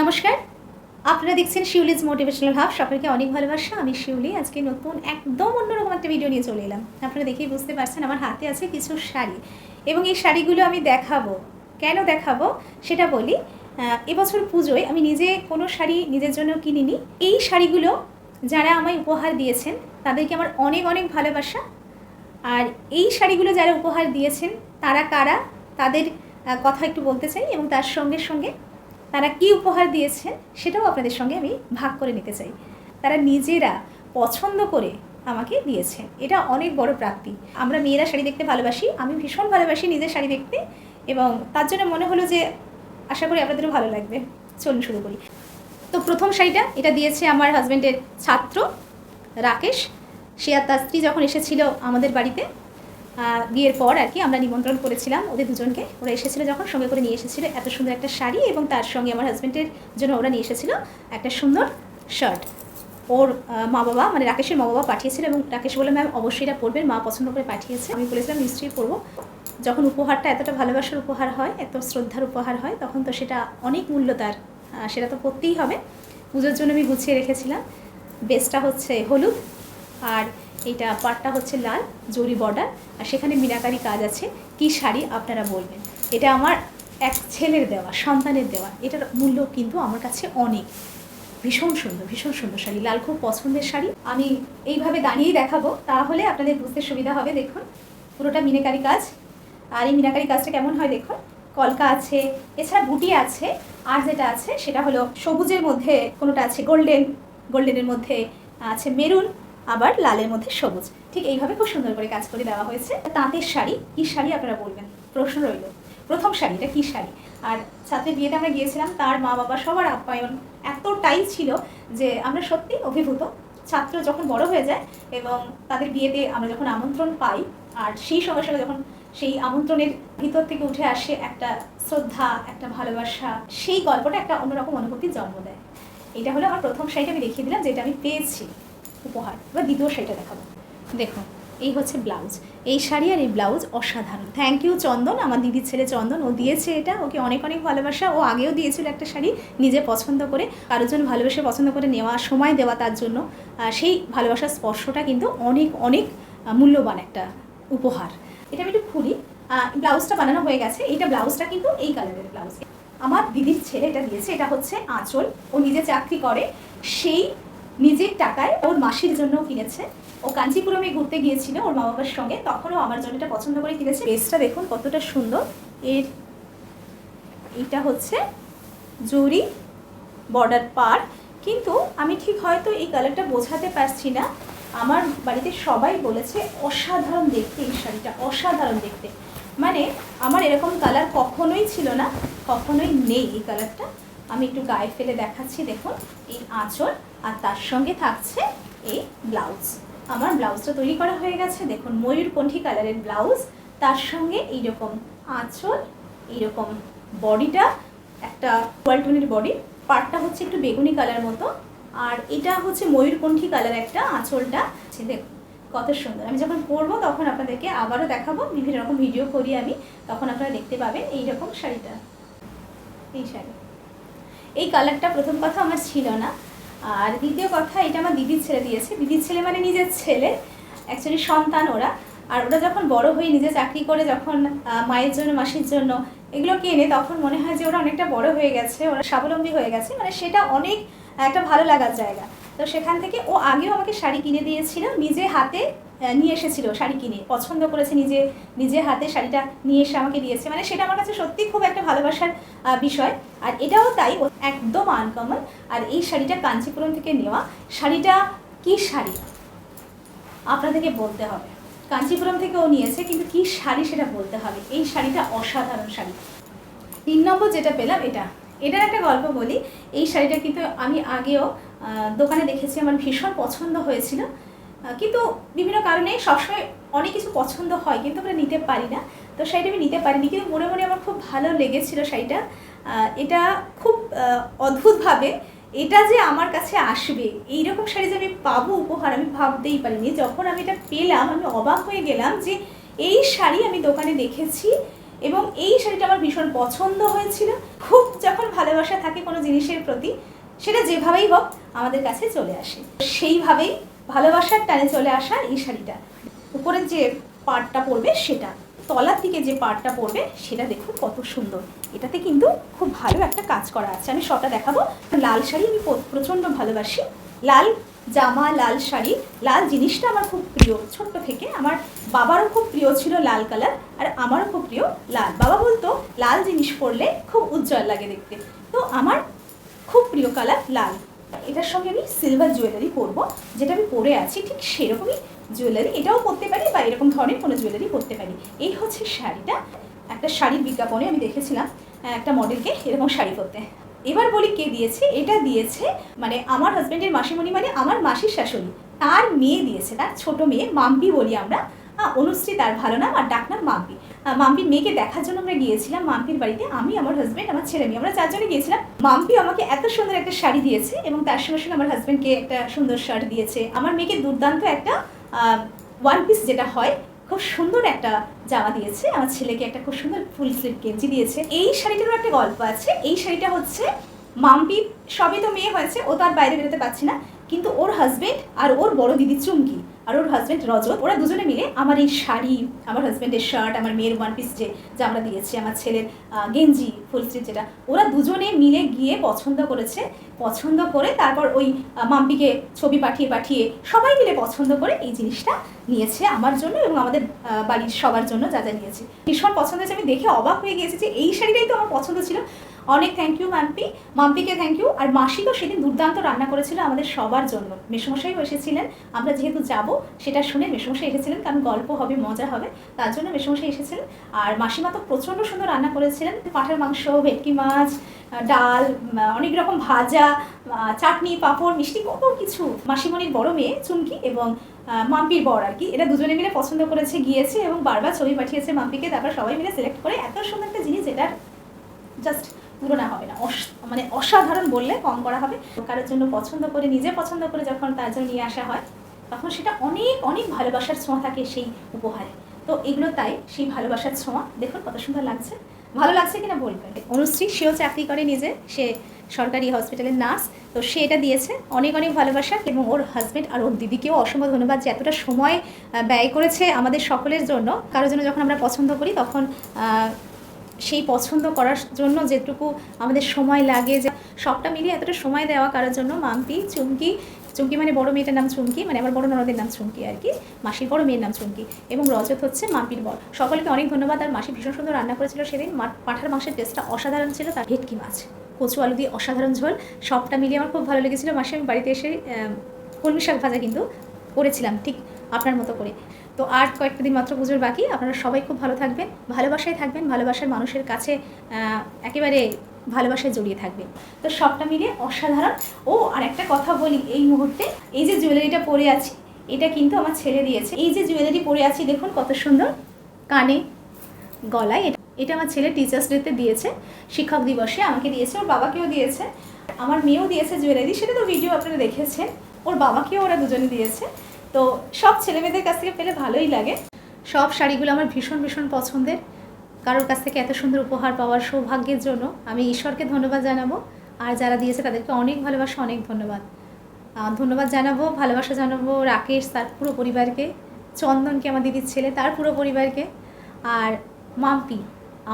নমস্কার। আপনারা দেখছেন শিউলিজ মোটিভেশনাল হাব সবাইকে অনেক ভালোবাসা। আমি শিউলি। আজকে নতুন, একদম অন্যরকম একটা ভিডিও নিয়ে চলে এলাম। আপনারা দেখেই বুঝতে পারছেন আমার হাতে আছে কিছু শাড়ি। এবং এই শাড়িগুলো আমি দেখাবো। কেন দেখাবো? সেটা বলি। এবছর পুজোয় আমি নিজে কোনো শাড়ি নিজের জন্য কিনিনি। এই শাড়িগুলো যারা আমায় উপহার দিয়েছেন, তাদেরকে আমার অনেক অনেক ভালোবাসা। আর এই শাড়িগুলো যারা উপহার দিয়েছেন, তারা কারা? তাদের কথা একটু বলতে চাই এবং তার সঙ্গে সঙ্গে তারা কি উপহার দিয়েছেন সেটাও আপনাদের সঙ্গে আমি ভাগ করে নিতে চাই। তারা নিজেরা পছন্দ করে আমাকে দিয়েছেন এটা অনেক বড় প্রাপ্তি। আমরা মেয়েরা শাড়ি দেখতে ভালোবাসি আমি ভীষণ ভালোবাসি নিজের শাড়ি দেখতে এবং তার জন্য মনে হলো যে আশা করি আপনাদেরও ভালো লাগবে। চলুন শুরু করি। তো প্রথম শাড়িটা, এটা দিয়েছে আমার হাজব্যান্ডের ছাত্র রাকেশ। সে আর তার স্ত্রী যখন এসেছিল আমাদের বাড়িতে বিয়ের পর আর কি আমরা নিমন্ত্রণ করেছিলাম। ওদের দুজনকে। ওরা এসেছিল যখন, সঙ্গে করে নিয়ে এসেছিল এত সুন্দর একটা শাড়ি এবং তার সঙ্গে আমার হাজব্যান্ডের জন্য ওরা নিয়ে এসেছিল একটা সুন্দর শার্ট ওর মা বাবা মানে রাকেশের মা বাবা পাঠিয়েছিল এবং রাকেশ বলে ম্যাম, অবশ্যই এটা পড়বেন মা পছন্দ করে পাঠিয়েছে। আমি বলেছিলাম, নিশ্চয়ই পড়ব যখন উপহারটা এতটা ভালোবাসার উপহার হয়, এত শ্রদ্ধার উপহার হয়, তখন তো সেটা অনেক মূল্য তার। সেটা তো করতেই হবে। পুজোর জন্য আমি গুছিয়ে রেখেছিলাম। বেসটা হচ্ছে হলুদ। আর এইটা পাটটা হচ্ছে লাল, জরি বর্ডার। আর সেখানে মিনাকারি কাজ আছে। কি শাড়ি আপনারা বলবেন? এটা আমার এক ছেলের দেওয়া, সন্তানের দেওয়া। এটার মূল্য কিন্তু আমার কাছে অনেক। ভীষণ সুন্দর ভীষণ সুন্দর শাড়ি। লাল খুব পছন্দের শাড়ি। আমি এইভাবে দাঁড়িয়েই দেখাবো। তাহলে আপনাদের বুঝতে সুবিধা হবে, দেখুন। পুরোটা মিনাকারি কাজ। আর এই মিনাকারি কাজটা কেমন হয়, দেখুন। কলকা আছে, এছাড়া বুটি আছে। আর যেটা আছে, সেটা হলো সবুজের মধ্যে কোনোটা আছে, গোল্ডেন, গোল্ডেনের মধ্যে আছে মেরুন। আবার লালের মধ্যে সবুজ। ঠিক এইভাবে খুব সুন্দর করে কাজ করে দেওয়া হয়েছে। তাঁতের শাড়ি, কি শাড়ি আপনারা বলবেন? প্রশ্ন রইল। প্রথম শাড়ি, এটা কি শাড়ি? আর ছাত্রের বিয়েতে আমরা গিয়েছিলাম, তার মা বাবা সবার আপ্যায়ন এতটাই ছিল যে আমরা সত্যি অভিভূত। ছাত্র যখন বড় হয়ে যায় এবং তাদের বিয়েতে আমরা যখন আমন্ত্রণ পাই, আর সেই সঙ্গে সঙ্গে যখন সেই আমন্ত্রণের ভিতর থেকে উঠে আসে একটা শ্রদ্ধা, একটা ভালোবাসা, সেই গল্পটা একটা অন্যরকম অনুভূতির জন্ম দেয়। এটা হলো আমার প্রথম শাড়িটা, আমি দেখিয়ে দিলাম যেটা আমি পেয়েছি। উপহার এবার দ্বিতীয় শাড়িটা দেখাবো। দেখুন, এই হচ্ছে ব্লাউজ। এই শাড়ি আর এই ব্লাউজ অসাধারণ। Thank you Chandan. আমার দিদির ছেলে চন্দন, ও দিয়েছে এটা। ওকে অনেক অনেক ভালোবাসা। ও আগেও দিয়েছিল একটা শাড়ি নিজে পছন্দ করে। কারোর জন্য ভালোবেসে পছন্দ করে নেওয়া, সময় দেওয়া তার জন্য। সেই ভালোবাসার স্পর্শটা কিন্তু অনেক অনেক মূল্যবান একটা উপহার। এটা আমি একটু খুলি। ব্লাউজটা বানানো হয়ে গেছে। এইটা ব্লাউজটা কিন্তু এই কালারের ব্লাউজ। আমার দিদির ছেলে এটা দিয়েছে। এটা হচ্ছে আঁচল। ও নিজে চাকরি করে। সেই নিজের টাকায় ওর মাসির জন্য কিনেছে। ও কাঞ্চিপুরমে ঘুরতে গিয়েছিল ওর মা বাবার সঙ্গে। তখনও আমার জন্য এটা পছন্দ করে কিনেছে। বেসটা দেখুন কতটা সুন্দর। এর এটা হচ্ছে জরি বর্ডার পার। কিন্তু আমি ঠিক হয়তো এই কালারটা বোঝাতে পারছি না। আমার বাড়িতে সবাই বলেছে অসাধারণ দেখতে এই শাড়িটা, অসাধারণ দেখতে। মানে আমার এরকম কালার কখনোই ছিল না, কখনোই নেই এই কালারটা। আমি একটু গায়ে ফেলে দেখাচ্ছি, দেখুন। এই আঁচল আর তার সঙ্গে থাকছে এই ব্লাউজ। আমার ব্লাউজটা তৈরি করা হয়ে গেছে। দেখুন ময়ূরকণ্ঠী কালারের ব্লাউজ। তার সঙ্গে এইরকম আঁচল, এইরকম বডিটা, একটা কোয়ালটনের বডি। পার্টটা হচ্ছে একটু বেগুনি কালার মতো। আর এটা হচ্ছে ময়ূরকণ্ঠী কালার একটা আঁচলটা। দেখুন, কত সুন্দর। আমি যখন পরবো তখন আপনাদেরকে আবারও দেখাবো। বিভিন্ন রকম ভিডিও করি আমি। তখন আপনারা দেখতে পাবেন এইরকম শাড়িটা। এই শাড়ি। এই কালারটা প্রথম কথা আমার ছিল না। আর দ্বিতীয় কথা, এটা আমার দিদির ছেলে দিয়েছে। দিদির ছেলে মানে নিজের ছেলে অ্যাকচুয়ালি সন্তান ওরা। আর ওরা যখন বড় হয়ে নিজে চাকরি করে, যখন মায়ের জন্য, মাসির জন্য এগুলো কেনে, তখন মনে হয় যে ওরা অনেকটা বড় হয়ে গেছে, ওরা স্বাবলম্বী হয়ে গেছে। মানে সেটা অনেক, একটা ভালো লাগার জায়গা। তো সেখান থেকে ও আগেও আমাকে শাড়ি কিনে দিয়েছিল, নিজে হাতে নিয়ে এসেছিল শাড়ি কিনে। পছন্দ করেছে নিজে নিজে হাতে শাড়িটা নিয়ে এসে আমাকে দিয়েছে। মানে সেটা আমার কাছে সত্যি খুব একটা ভালোবাসার বিষয়। আর এটাও তাই একদম আনকমন আর এই শাড়িটা কাঞ্চিপুরম থেকে নেওয়া। শাড়িটা কি শাড়ি? আপনাদেরকে বলতে হবে। কাঞ্চিপুরম থেকে ও নিয়েছে, কিন্তু কি শাড়ি সেটা বলতে হবে? এই শাড়িটা অসাধারণ শাড়ি। তিন নম্বর যেটা পেলাম, এটা। এটার একটা গল্প বলি। এই শাড়িটা কিন্তু আমি আগেও দোকানে দেখেছি। আমার ভীষণ পছন্দ হয়েছিল। কিন্তু বিভিন্ন কারণে সবসময় অনেক কিছু পছন্দ হয়, কিন্তু আমরা নিতে পারি না। তো শাড়িটা আমি নিতে পারিনি, কিন্তু মনে মনে আমার খুব ভালো লেগেছিল শাড়িটা এটা খুব অদ্ভুতভাবে এটা যে আমার কাছে আসবে, এইরকম শাড়ি যে আমি পাবো উপহার, আমি ভাবতেই পারিনি। যখন আমি এটা পেলাম, আমি অবাক হয়ে গেলাম যে এই শাড়ি আমি দোকানে দেখেছি এবং এই শাড়িটা আমার ভীষণ পছন্দ হয়েছিল। খুব যখন ভালোবাসা থাকে কোনো জিনিসের প্রতি, সেটা যেভাবেই হোক আমাদের কাছে চলে আসে। সেইভাবেই ভালোবাসার টানে চলে আসার এই শাড়িটা। উপরের যে পার্টটা পড়বে সেটা, তলার দিকে যে পার্টটা পড়বে সেটা দেখুন কত সুন্দর। এটাতে কিন্তু খুব ভালো একটা কাজ করা আছে। আমি সবটা দেখাবো। লাল শাড়ি আমি প্রচণ্ড ভালোবাসি। লাল জামা, লাল শাড়ি, লাল জিনিসটা আমার খুব প্রিয়। ছোট্ট থেকে আমার বাবারও খুব প্রিয় ছিল লাল কালার আর আমারও খুব প্রিয় লাল। বাবা বলতো, লাল জিনিস পরলে খুব উজ্জ্বল লাগে দেখতে। তো আমার খুব প্রিয় কালার লাল। এটার সঙ্গে আমি সিলভার জুয়েলারি পরবো। যেটা আমি পরে আছি, ঠিক সেরকমই জুয়েলারি এটাও পরতে পারি বা এরকম ধরনের কোনো জুয়েলারি পরতে পারি। এই হচ্ছে শাড়িটা। একটা শাড়ির বিজ্ঞাপনে আমি দেখেছিলাম একটা মডেলকে এরকম শাড়ি পরতে। এবার বলি কে দিয়েছে? এটা দিয়েছে মানে আমার হাজব্যান্ডের মাসিমণি মানে আমার মাসির শাশুড়ি। তার মেয়ে দিয়েছে, তার ছোট মেয়ে, মাম্পি বলি আমরা। আহ, অনুশ্রী তার ভালো নাম আর ডাকনাম মাম্পি। মাম্পির মেয়েকে দেখার জন্য আমরা গিয়েছিলাম মাম্পির বাড়িতে। আমি আমার হাজব্যান্ড আমার ছেলে মেয়ে। আমরা চারজনে গিয়েছিলাম। মাম্পি আমাকে এত সুন্দর একটা শাড়ি দিয়েছে এবং তার সঙ্গে সঙ্গে আমার হাজব্যান্ডকে একটা সুন্দর শার্ট দিয়েছে। আমার মেয়েকে দুর্দান্ত একটা ওয়ান পিস যেটা হয় খুব সুন্দর একটা জামা দিয়েছে। আমার ছেলেকে একটা খুব সুন্দর ফুল স্লিভ গেঞ্জি দিয়েছে। এই শাড়িটারও একটা গল্প আছে। এই শাড়িটা হচ্ছে মাম্পি সবই তো মেয়ে হয়েছে ও তো আর বাইরে বেরোতে পারছে না। কিন্তু ওর হাজবেন্ড আর ওর বড় দিদি চুমকি। আর ওর হাজবেন্ড রজত, ওরা দুজনে মিলে আমার এই শাড়ি, আমার হাজবেন্ডের শার্ট আমার মেয়ের ওয়ান পিস যে জামা দিয়েছে, আমার ছেলের গেঞ্জি ফুল স্লিভ যেটা, ওরা দুজনে মিলে গিয়ে পছন্দ করেছে। পছন্দ করে তারপর ওই মাম্পিকে ছবি পাঠিয়ে পাঠিয়ে সবাই মিলে পছন্দ করে এই জিনিসটা নিয়েছে আমার জন্য এবং আমাদের বাড়ির সবার জন্য যা যা নিয়েছে। ভীষণ পছন্দ হয়েছে। আমি দেখে অবাক হয়ে গিয়েছি যে এই শাড়িটাই তো আমার পছন্দ ছিল। অনেক থ্যাংক ইউ মাম্পি। মাম্পিকে থ্যাংক ইউ আর মাসি তো সেদিন দুর্দান্ত রান্না করেছিল আমাদের সবার জন্য। মেসমশাইও এসেছিলেন। আমরা যেহেতু যাব, সেটা শুনে মেসমশাই এসেছিলেন, কারণ গল্প হবে, মজা হবে। তার জন্য মেসমশাই এসেছিলেন। আর মাসিমা তো প্রচণ্ড সুন্দর রান্না করেছিলেন। পাঠার মাংস, ভেটকি মাছ, ডাল, অনেক রকম ভাজা চাটনি, পাঁপড়, মিষ্টি, কত কিছু। মাসিমণির বড় মেয়ে চুমকি এবং মাম্পির বর আর কি। এটা দুজনে মিলে পছন্দ করেছে, গিয়েছে এবং বারবার ছবি পাঠিয়েছে মাম্পিকে। তারপর সবাই মিলে সিলেক্ট করে এত সুন্দর একটা জিনিস যেটার জাস্ট তুলনা হবে না। মানে অসাধারণ বললে কম করা হবে। কারোর জন্য পছন্দ করে, নিজে পছন্দ করে যখন তার জন্য নিয়ে আসা হয়, তখন সেটা অনেক অনেক ভালোবাসার ছোঁয়া থাকে সেই উপহারে। তো এগুলো তাই, সেই ভালোবাসার ছোঁয়া। দেখুন কত সুন্দর লাগছে। ভালো লাগছে কিনা বলবেন? অনুশ্রী, সেও চাকরি করে নিজে। সে সরকারি হসপিটালের নার্স তো সে এটা দিয়েছে। অনেক অনেক ভালোবাসা এবং ওর হাজব্যান্ড আর ওর দিদিকেও অসম্ভব ধন্যবাদ যে এতটা সময় ব্যয় করেছে আমাদের সকলের জন্য। কারোর জন্য যখন আমরা পছন্দ করি, তখন সেই পছন্দ করার জন্য যেটুকু আমাদের সময় লাগে, যে সবটা মিলিয়ে এতটা সময় দেওয়া কারোর জন্য মাম্পি, চুমকি চুমকি মানে বড় মেয়েটার নাম চুমকি মানে আমার বড় ননদের নাম চুমকি আর কি, মাসির বড় মেয়ের নাম চুমকি এবং রজত হচ্ছে মাম্পির বর। সকলকে অনেক ধন্যবাদ, আর মাসি ভীষণ সুন্দর রান্না করেছিল সেদিন। পাঁঠার মাংসের টেস্টটা অসাধারণ ছিল, তার ভেটকি মাছ, কচু আলু দিয়ে অসাধারণ ঝোল। সবটা মিলিয়ে আমার খুব ভালো লেগেছিল, মাসি আমি বাড়িতে এসে কলমি শাক ভাজা কিন্তু করেছিলাম, ঠিক আপনার মতো করে। তো আর কয়েকটা দিন মাত্র পুজোর বাকি। আপনারা সবাই খুব ভালো থাকবেন, ভালোবাসায় থাকবেন, ভালোবাসার মানুষের কাছে একেবারে ভালোবাসায় জড়িয়ে থাকবেন। তো সবটা মিলে অসাধারণ। ও, আর একটা কথা বলি এই মুহূর্তে, এই যে জুয়েলারিটা পরে আছি, এটা কিন্তু আমার ছেলে দিয়েছে। এই যে জুয়েলারি পরে আছি, দেখুন কত সুন্দর, কানে, গলায়। এটা এটা আমার ছেলে টিচার্স ডেতে দিয়েছে, শিক্ষক দিবসে আমাকে দিয়েছে, ওর বাবাকেও দিয়েছে। আমার মেয়েও দিয়েছে জুয়েলারি সেটা তো ভিডিও আপনারা দেখেছেন। ওর বাবাকেও ওরা দুজনে দিয়েছে। তো সব ছেলেমেয়েদের কাছ থেকে পেলে ভালোই লাগে। সব শাড়িগুলো আমার ভীষণ ভীষণ পছন্দের। কারোর কাছ থেকে এত সুন্দর উপহার পাওয়ার সৌভাগ্যের জন্য আমি ঈশ্বরকে ধন্যবাদ জানাব। আর যারা দিয়েছে তাদেরকে অনেক ভালোবাসা, অনেক ধন্যবাদ। ধন্যবাদ জানাব, ভালোবাসা জানাব রাকেশ, তার পুরো পরিবারকে, চন্দনকে, আমার দিদির ছেলে, তার পুরো পরিবারকে। আর মাম্পি,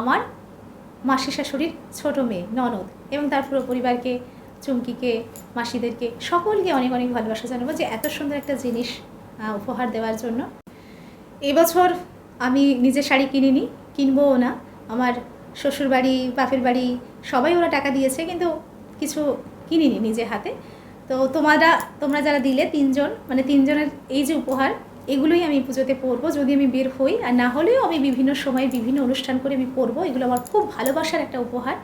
আমার মাসি শাশুড়ির ছোটো মেয়ে, ননদ এবং তার পুরো পরিবারকে, চুমকিকে, মাসিদেরকে, সকলকে অনেক অনেক ভালোবাসা জানাব যে এত সুন্দর একটা জিনিস উপহার দেওয়ার জন্য। এবছর আমি নিজে শাড়ি কিনিনি, কিনবও না। আমার শ্বশুরবাড়ি, বাপের বাড়ি সবাই ওরা টাকা দিয়েছে, কিন্তু কিছু কিনিনি নিজে হাতে। তো তোমরা তোমরা যারা দিলে তিনজন মানে তিনজনের এই যে উপহার, এগুলোই আমি পুজোতে পরবো। যদি আমি বের হই, আর না হলেও আমি বিভিন্ন সময়ে বিভিন্ন অনুষ্ঠান করে আমি পরবো, এগুলো আমার খুব ভালোবাসার একটা উপহার।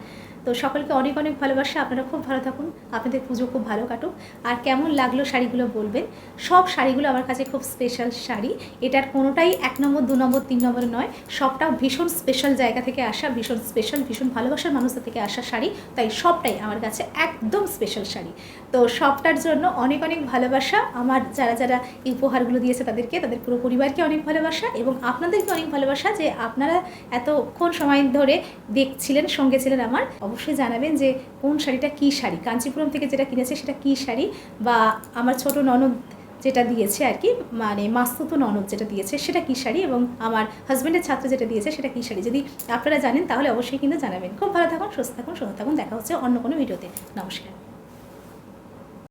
তো সকলকে অনেক অনেক ভালোবাসা, আপনারা খুব ভালো থাকুন, আপনাদের পুজো খুব ভালো কাটুক। আর কেমন লাগল শাড়িগুলো বলবেন? সব শাড়িগুলো আমার কাছে খুব স্পেশাল শাড়ি। এটার কোনোটাই এক নম্বর, দু নম্বর, তিন নম্বর নয়। সবটা ভীষণ স্পেশাল জায়গা থেকে আসা, ভীষণ স্পেশাল ভীষণ ভালোবাসার মানুষদের থেকে আসা শাড়ি। তাই সবটাই আমার কাছে একদম স্পেশাল শাড়ি। তো সবটার জন্য অনেক অনেক ভালোবাসা। আমার যারা যারা এই উপহারগুলো দিয়েছে তাদেরকে, তাদের পুরো পরিবারকে অনেক ভালোবাসা এবং আপনাদেরকে অনেক ভালোবাসা যে আপনারা এতক্ষণ সময় ধরে দেখছিলেন, সঙ্গে ছিলেন আমার। অবশ্যই জানাবেন যে কোন শাড়িটা কী শাড়ি? কাঞ্চিপুরম থেকে যেটা কিনেছে সেটা কী শাড়ি? বা আমার ছোট ননদ যেটা দিয়েছে আর কি মানে মাস্তুত ননদ যেটা দিয়েছে সেটা কী শাড়ি? এবং আমার হাজব্যান্ডের ছাত্র যেটা দিয়েছে সেটা কী শাড়ি? যদি আপনারা জানেন তাহলে অবশ্যই কিন্তু জানাবেন। খুব ভালো থাকুন, সুস্থ থাকুন সুস্থ থাকুন। দেখা হচ্ছে অন্য কোনো ভিডিওতে। নমস্কার।